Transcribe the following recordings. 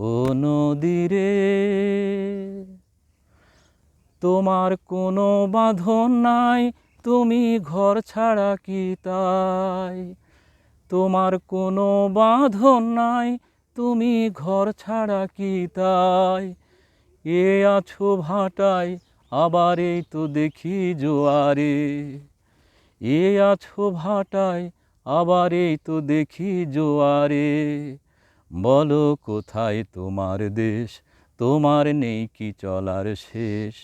ও নদীরে, তোমার কোনো বাঁধন নাই, তুমি ঘর ছাড়া কি তাই? তোমার কোনো বাঁধন নাই, তুমি ঘর ছাড়া কি তাই? এ আছো ভাটায় আবার এই তো দেখি জোয়ারে। এ আছো ভাটায় আবার এই তো দেখি জোয়ারে। বলো কোথায় তোমার দেশ? তোমার নেই কি চলার শেষ?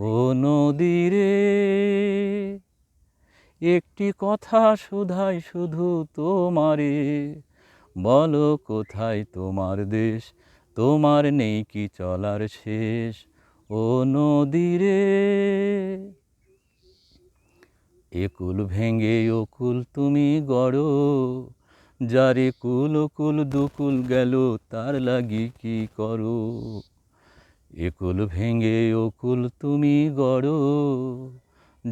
ও নদীরে একটি কথা শুধাই শুধু তোমারে। বলো কোথায় তোমার দেশ? তোমার নেই কি চলার শেষ? ও নদীরে একুল ভেঙে অকুল তুমি গড়ো। যারে কুল কুল দুকুল গেল, তার লাগি কি করো? একুল ভেঙে অকুল তুমি গড়ো।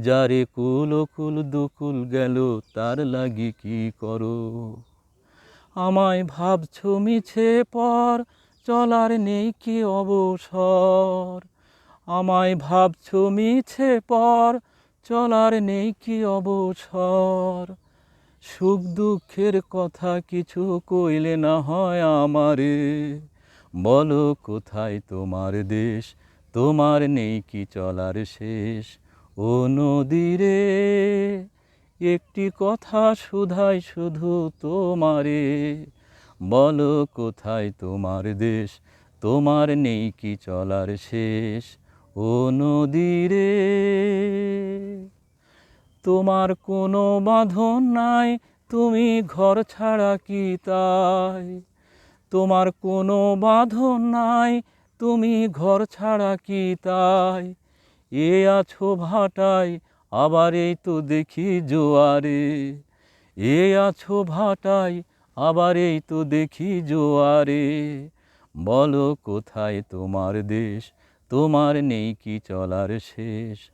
যারে কুল কুল দুকুল গেল, তার লাগি কি করো? আমায় ভাবছ মিছে পর, চলার নেই কি অবসর? আমায় ভাবছ মিছে পর, চলার নেই কি অবসর? সুখ দুঃখের কথা কিছু কইলে না হয় আমারে। বলো কোথায় তোমার দেশ? তোমার নেই কি চলার শেষ? ও নদীরে, একটি কথা শুধাই শুধু তোমারে। বলো কোথায় তোমার দেশ? তোমার নেই কি চলার শেষ? ও নদীরে তোমার কোনো বাঁধন নাই, তুমি ঘর ছাড়া কি তাই? তোমার কোনো বাঁধন নাই, তুমি ঘর ছাড়া কি তাই? এ আছো ভাটায়, আবার এই তো দেখি জোয়ারে। এ আছো ভাটায়, আবার এই তো দেখি জোয়ারে। বলো কোথায় তোমার দেশ, তোমার নেই কি চলার শেষ?